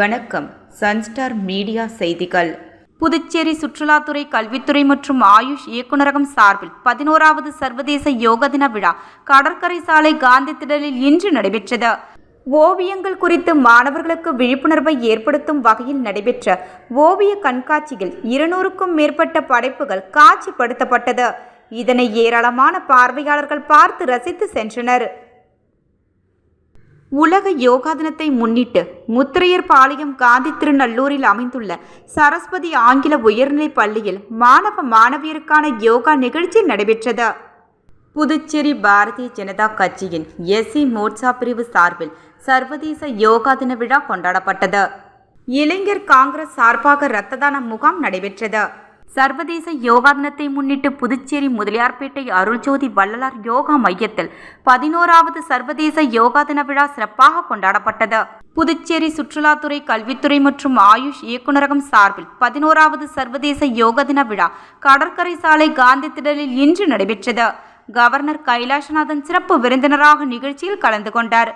வணக்கம். Sunstar media செய்திகள். புதுச்சேரி சுற்றுலாத்துறை கல்வித்துறை மற்றும் ஆயுஷ் இயக்குநரகம் சார்பில் பதினோராவது சர்வதேச யோக தின விழா கடற்கரை சாலை காந்தி திடலில் இன்று நடைபெற்றது. ஓவியங்கள் குறித்து மாணவர்களுக்கு விழிப்புணர்வை ஏற்படுத்தும் வகையில் நடைபெற்ற ஓவிய கண்காட்சியில் இருநூறுக்கும் மேற்பட்ட படைப்புகள் காட்சிப்படுத்தப்பட்டது. இதனை ஏராளமான பார்வையாளர்கள் பார்த்து ரசித்து சென்றனர். உலக யோகா தினத்தை முன்னிட்டு முத்திரையர் பாளையம் காந்தி திருநல்லூரில் அமைந்துள்ள சரஸ்வதி ஆங்கில உயர்நிலைப் பள்ளியில் மாணவ மாணவியருக்கான யோகா நிகழ்ச்சி நடைபெற்றது. புதுச்சேரி பாரதிய ஜனதா கட்சியின் எஸ்சி மோர்ச்சா பிரிவு சார்பில் சர்வதேச யோகா தின விழா கொண்டாடப்பட்டது. இளைஞர் காங்கிரஸ் சார்பாக இரத்த தான முகாம் நடைபெற்றது. சர்வதேச யோகா தினத்தை முன்னிட்டு புதுச்சேரி முதலியார்பேட்டை அருள்ஜோதி வள்ளலார் யோகா மையத்தில் பதினோராவது சர்வதேச யோகா தின விழா சிறப்பாக கொண்டாடப்பட்டது. புதுச்சேரி சுற்றுலாத்துறை கல்வித்துறை மற்றும் ஆயுஷ் இயக்குநரகம் சார்பில் பதினோராவது சர்வதேச யோகா தின விழா கடற்கரை சாலை காந்தி திடலில் இன்று நடைபெற்றது. கவர்னர் கைலாசநாதன் சிறப்பு விருந்தினராக நிகழ்ச்சியில் கலந்து கொண்டார்.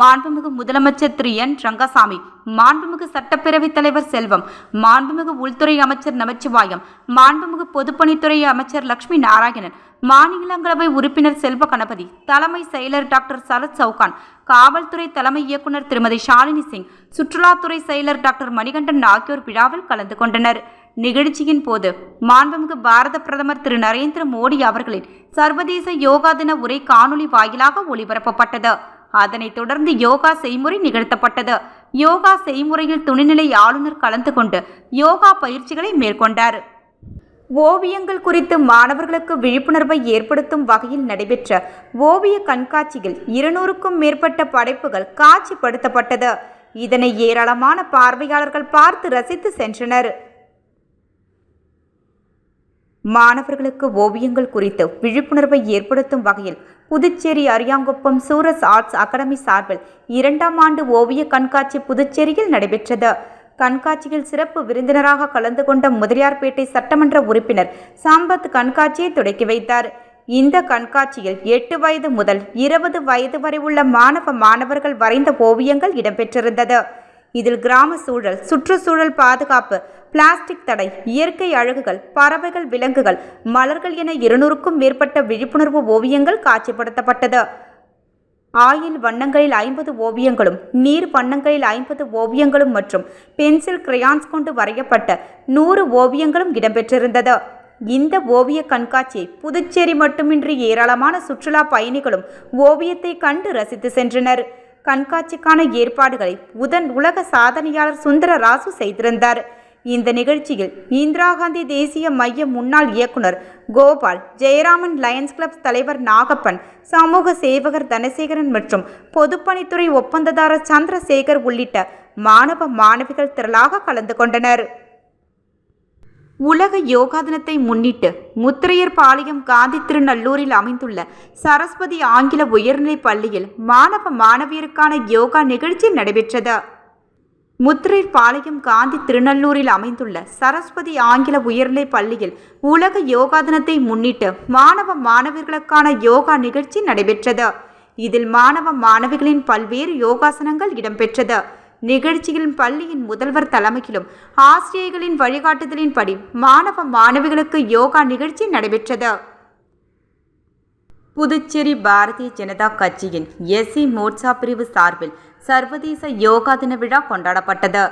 மாண்புமிகு முதலமைச்சர் திரு என். ரங்கசாமி மாண்புமிகு சட்டப்பேரவைத் தலைவர் செல்வம் மாண்புமிகு உள்துறை அமைச்சர் நமச்சிவாயம் மாண்புமிகு பொதுப்பணித்துறை அமைச்சர் லட்சுமி நாராயணன் மாநிலங்களவை உறுப்பினர் செல்வ கணபதி தலைமை செயலர் டாக்டர் சரத் சவுகான் காவல்துறை தலைமை இயக்குநர் திருமதி ஷாலினி சிங் சுற்றுலாத்துறை செயலர் டாக்டர் மணிகண்டன் ஆகியோர் விழாவில் கலந்து கொண்டனர். நிகழ்ச்சியின் போது மாண்புமிகு பாரத பிரதமர் திரு நரேந்திர மோடி அவர்களின் சர்வதேச யோகா தின உரை காணொலி வாயிலாக ஒளிபரப்பப்பட்டது. அதனைத் தொடர்ந்து யோகா செய்முறை நிகழ்த்தப்பட்டது. யோகா செய்முறையில் துணைநிலை ஆளுநர் கலந்து கொண்டு யோகா பயிற்சிகளை மேற்கொண்டார். ஓவியங்கள் குறித்து மாணவர்களுக்கு விழிப்புணர்வை ஏற்படுத்தும் வகையில் நடைபெற்ற ஓவிய கண்காட்சியில் இருநூறுக்கும் மேற்பட்ட படைப்புகள் காட்சிப்படுத்தப்பட்டது. இதனை ஏராளமான பார்வையாளர்கள் பார்த்து ரசித்து சென்றனர். மாணவர்களுக்கு ஓவியங்கள் குறித்து விழிப்புணர்வை ஏற்படுத்தும் வகையில் புதுச்சேரி அரியாங்குப்பம் சூரஸ் ஆர்ட்ஸ் அகாடமி சார்பில் இரண்டாம் ஆண்டு ஓவிய கண்காட்சி புதுச்சேரியில் நடைபெற்றது. கண்காட்சியில் சிறப்பு விருந்தினராக கலந்து கொண்ட முதலியார்பேட்டை சட்டமன்ற உறுப்பினர் சம்பத் கண்காட்சியை தொடக்கி வைத்தார். இந்த கண்காட்சியில் எட்டு வயது முதல் இருபது வயது வரை உள்ள மாணவ மாணவர்கள் வரைந்த ஓவியங்கள் இடம்பெற்றிருந்தது. இதில் கிராம சூழல் சுற்றுச்சூழல் பாதுகாப்பு பிளாஸ்டிக் தடை இயற்கை அழகுகள் பறவைகள் விலங்குகள் மலர்கள் என இருநூறுக்கும் மேற்பட்ட விழிப்புணர்வு ஓவியங்கள் காட்சிப்படுத்தப்பட்டது. ஆயில் வண்ணங்களில் ஐம்பது ஓவியங்களும் நீர் வண்ணங்களில் ஐம்பது ஓவியங்களும் மற்றும் பென்சில் கிரையான்ஸ் கொண்டு வரையப்பட்ட நூறு ஓவியங்களும் இடம்பெற்றிருந்தது. இந்த ஓவிய கண்காட்சியை புதுச்சேரி மட்டுமின்றி ஏராளமான சுற்றுலா பயணிகளும் ஓவியத்தை கண்டு ரசித்து சென்றனர். கண்காட்சிக்கான ஏற்பாடுகளை உதன் உலக சாதனையாளர் சுந்தர ராசு செய்திருந்தார். இந்த நிகழ்ச்சியில் இந்திரா காந்தி தேசிய மைய முன்னாள் இயக்குனர் கோபால் ஜெயராமன் லயன்ஸ் கிளப் தலைவர் நாகப்பன் சமூக சேவகர் தனசேகரன் மற்றும் பொதுப்பணித்துறை ஒப்பந்ததாரர் சந்திரசேகர் உள்ளிட்ட மாணவ மாணவிகள் திரளாக கலந்து கொண்டனர். உலக யோகா தினத்தை முன்னிட்டு முத்திரையர் பாளையம் காந்தி திருநல்லூரில் அமைந்துள்ள சரஸ்வதி ஆங்கில உயர்நிலைப் பள்ளியில் மாணவ மாணவியருக்கான யோகா நிகழ்ச்சி நடைபெற்றது. முத்திரை பாளையம் காந்தி திருநல்லூரில் அமைந்துள்ள சரஸ்வதி ஆங்கில உயர்நிலைப் பள்ளியில் உலக யோகா தினத்தை முன்னிட்டு மாணவ மாணவிகளுக்கான யோகா நிகழ்ச்சி நடைபெற்றது. இதில் மாணவ மாணவிகளின் பல்வேறு யோகாசனங்கள் இடம்பெற்றது. நிகழ்ச்சியில் பள்ளியின் முதல்வர் தலைமையிலும் ஆசிரியர்களின் வழிகாட்டுதலின்படி மாணவ மாணவிகளுக்கு யோகா நிகழ்ச்சி நடைபெற்றது. புதுச்சேரி பாரதிய ஜனதா கட்சியின் எஸ்சி மோர்ச்சா பிரிவு சார்பில் சர்வதேச யோகா தின விழா கொண்டாடப்பட்டது.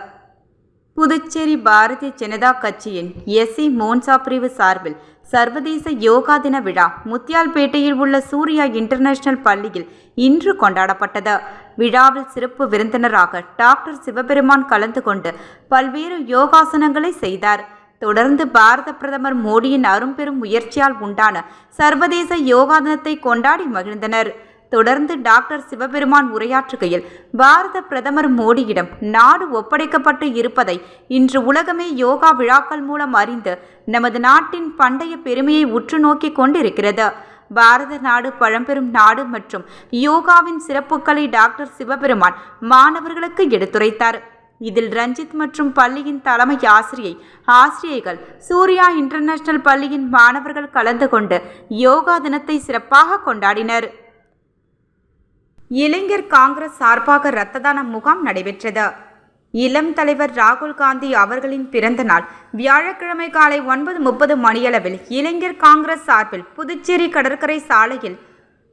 புதுச்சேரி பாரதிய ஜனதா கட்சியின் எஸ்சி மோன்சா பிரிவு சார்பில் சர்வதேச யோகா தின விழா முத்தியால்பேட்டையில் உள்ள சூர்யா இன்டர்நேஷனல் பள்ளியில் இன்று கொண்டாடப்பட்டது. விழாவில் சிறப்பு விருந்தினராக டாக்டர் சிவபெருமான் கலந்து கொண்டு பல்வேறு யோகாசனங்களை செய்தார். தொடர்ந்து பாரத பிரதமர் மோடியின் அரும்பெரும் முயற்சியால் உண்டான சர்வதேச யோகா தினத்தை கொண்டாடி மகிழ்ந்தனர். தொடர்ந்து டாக்டர் சிவபெருமான் உரையாற்றுகையில் பாரத பிரதமர் மோடியிடம் நாடு ஒப்படைக்கப்பட்டு இருப்பதை இன்று உலகமே யோகா விழாக்கள் மூலம் அறிந்து நமது நாட்டின் பண்டைய பெருமையை உற்று நோக்கி கொண்டிருக்கிறது. பாரத நாடு பழம்பெரும் நாடு மற்றும் யோகாவின் சிறப்புகளை டாக்டர் சிவபெருமான் மாணவர்களுக்கு எடுத்துரைத்தார். இதில் ரஞ்சித் மற்றும் பள்ளியின் தலைமை ஆசிரியை ஆசிரியைகள் சூர்யா இன்டர்நேஷனல் பள்ளியின் மாணவர்கள் கலந்து கொண்டு யோகா தினத்தை சிறப்பாக கொண்டாடினர். இளைஞர் காங்கிரஸ் சார்பாக இரத்த தான முகாம் நடைபெற்றது. இளம் தலைவர் ராகுல் காந்தி அவர்களின் பிறந்த நாள் வியாழக்கிழமை காலை ஒன்பது முப்பது மணியளவில் இளைஞர் காங்கிரஸ் சார்பில் புதுச்சேரி கடற்கரை சாலையில்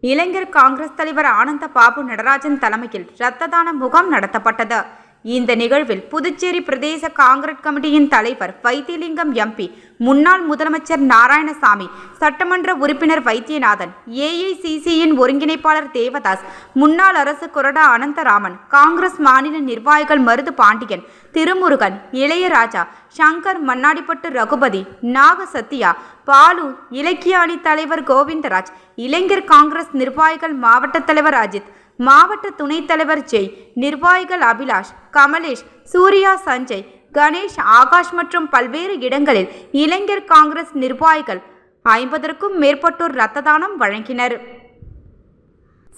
இளைஞர் காங்கிரஸ் தலைவர் ஆனந்த பாபு நடராஜன் தலைமையில் இரத்த தான முகாம் நடத்தப்பட்டது. இந்த நிகழ்வில் புதுச்சேரி பிரதேச காங்கிரஸ் கமிட்டியின் தலைவர் வைத்தியலிங்கம் எம்பி முன்னாள் முதலமைச்சர் நாராயணசாமி சட்டமன்ற உறுப்பினர் வைத்தியநாதன் ஏஐசிசியின் ஒருங்கிணைப்பாளர் தேவதாஸ் முன்னாள் அரசு கொறடா அனந்தராமன் காங்கிரஸ் மாநில நிர்வாகிகள் மருது பாண்டியன் திருமுருகன் இளையராஜா சங்கர் மண்ணாடிப்பட்டு ரகுபதி நாக சத்யா பாலு இலக்கிய அணி தலைவர் கோவிந்தராஜ் இளைஞர் காங்கிரஸ் நிர்வாகிகள் மாவட்ட தலைவர் அஜித் மாவட்ட துணைத் தலைவர் ஜெய் நிர்வாகிகள் அபிலாஷ் கமலேஷ் சூர்யா சஞ்சய் கணேஷ் ஆகாஷ் மற்றும் பல்வேறு இடங்களில் இளைஞர் காங்கிரஸ் நிர்வாகிகள் ஐம்பதற்கும் மேற்பட்டோர் இரத்த தானம் வழங்கினர்.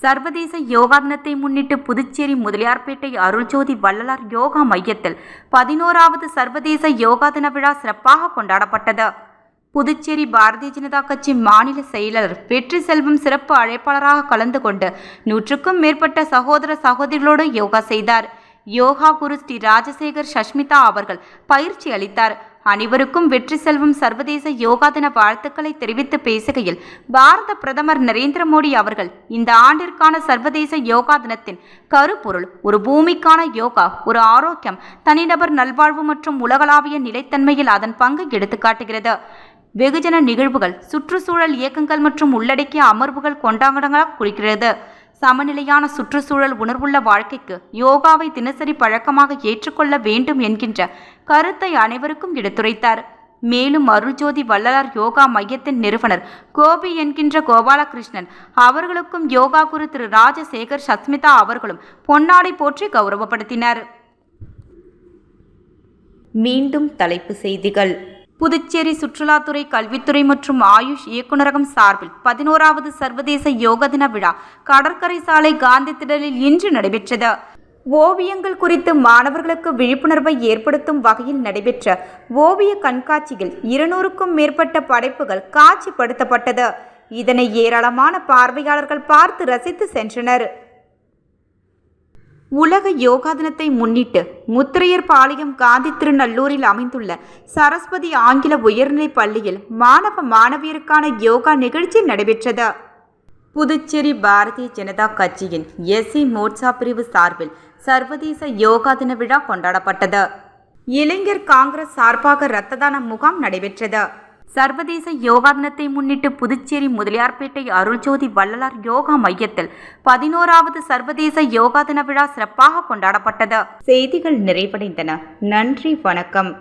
சர்வதேச யோகா தினத்தை முன்னிட்டு புதுச்சேரி முதலியார்பேட்டை அருள்ஜோதி வள்ளலார் யோகா மையத்தில் பதினோராவது சர்வதேச யோகா தின விழா சிறப்பாக கொண்டாடப்பட்டது. புதுச்சேரி பாரதிய ஜனதா கட்சி மாநில செயலர் வெற்றி செல்வம் சிறப்பு அழைப்பாளராக கலந்து கொண்டு நூற்றுக்கும் மேற்பட்ட சகோதர சகோதரிகளோடு யோகா செய்தார். யோகா குரு ஸ்ரீ ராஜசேகர் சஷ்மிதா அவர்கள் பயிற்சி அளித்தார். அனைவருக்கும் வெற்றி செல்வம் சர்வதேச யோகா தின வாழ்த்துக்களை தெரிவித்து பேசுகையில் பாரத பிரதமர் நரேந்திர மோடி அவர்கள் இந்த ஆண்டிற்கான சர்வதேச யோகா தினத்தின் கருப்பொருள் ஒரு பூமிக்கான யோகா ஒரு ஆரோக்கியம் தனிநபர் நல்வாழ்வு மற்றும் உலகளாவிய நிலைத்தன்மையில் அதன் பங்கு எடுத்துக்காட்டுகிறது. வெகுஜன நிகழ்வுகள் சுற்றுச்சூழல் இயக்கங்கள் மற்றும் உள்ளடக்கிய அமர்வுகள் கொண்டாடங்களாக குறிக்கிறது. சமநிலையான சுற்றுச்சூழல் உணர்வுள்ள வாழ்க்கைக்கு யோகாவை தினசரி பழக்கமாக ஏற்றுக்கொள்ள வேண்டும் என்கின்ற கருத்தை அனைவருக்கும் எடுத்துரைத்தார். மேலும் அருள்ஜோதி வள்ளலார் யோகா மையத்தின் நிறுவனர் கோபி என்கின்ற கோபாலகிருஷ்ணன் அவர்களுக்கும் யோகா குரு திரு ராஜசேகர் சஸ்மிதா அவர்களும் பொன்னாடை போற்றி கௌரவப்படுத்தினர். மீண்டும் தலைப்பு செய்திகள். புதுச்சேரி சுற்றுலாத்துறை கல்வித்துறை மற்றும் ஆயுஷ் இயக்குநரகம் சார்பில் பதினோராவது சர்வதேச யோக தின விழா கடற்கரை சாலை காந்தி திடலில் இன்று நடைபெற்றது. ஓவியங்கள் குறித்து மாணவர்களுக்கு விழிப்புணர்வை ஏற்படுத்தும் வகையில் நடைபெற்ற ஓவிய கண்காட்சியில் இருநூறுக்கும் மேற்பட்ட படைப்புகள் காட்சிப்படுத்தப்பட்டது. இதனை ஏராளமான பார்வையாளர்கள் பார்த்து ரசித்து சென்றனர். உலக யோகா தினத்தை முன்னிட்டு முத்திரையர் பாளையம் காந்தி திருநல்லூரில் அமைந்துள்ள சரஸ்வதி ஆங்கில உயர்நிலைப் பள்ளியில் மாணவ மாணவியருக்கான யோகா நிகழ்ச்சி நடைபெற்றது. புதுச்சேரி பாரதிய ஜனதா கட்சியின் எஸ்சி மோர்ச்சா பிரிவு சார்பில் சர்வதேச யோகா தின விழா கொண்டாடப்பட்டது. இளைஞர் காங்கிரஸ் சார்பாக இரத்த தான முகாம் நடைபெற்றது. சர்வதேச யோகா தினத்தை முன்னிட்டு புதுச்சேரி முதலியார்பேட்டை அருள்ஜோதி வள்ளலார் யோகா மையத்தில் பதினோராவது சர்வதேச யோகா தின விழா சிறப்பாக கொண்டாடப்பட்டது. செய்திகள் நிறைவடைந்தன. நன்றி வணக்கம்.